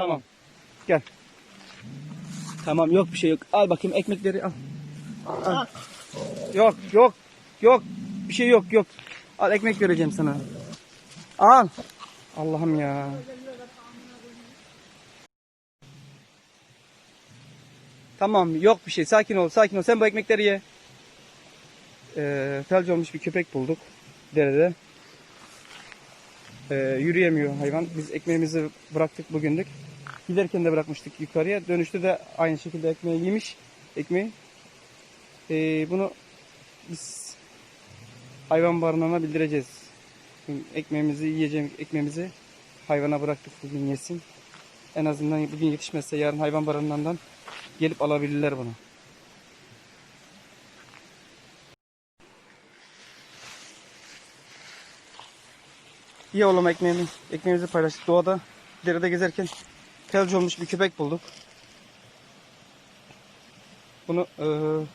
Tamam. Gel. Tamam yok bir şey yok. Al bakayım ekmekleri al. al. Yok yok yok. Bir şey yok yok. Al ekmek vereceğim sana. Al. Allah'ım ya. Tamam yok bir şey. Sakin ol sakin ol. Sen bu ekmekleri ye. Ee, felç olmuş bir köpek bulduk derede. Ee, yürüyemiyor hayvan. Biz ekmeğimizi bıraktık bugünlük. Giderken de bırakmıştık yukarıya. Dönüşte de aynı şekilde ekmeği yemiş. Ekmeği. Ee, bunu biz hayvan barınağına bildireceğiz. Ekmeğimizi yiyeceğim ekmeğimizi hayvana bıraktık bugün yesin. En azından bugün yetişmezse yarın hayvan barınağından gelip alabilirler bunu. Ye oğlum ekmeğimi. Ekmeğimizi paylaştık doğada. Derede gezerken felç olmuş bir köpek bulduk. Bunu eee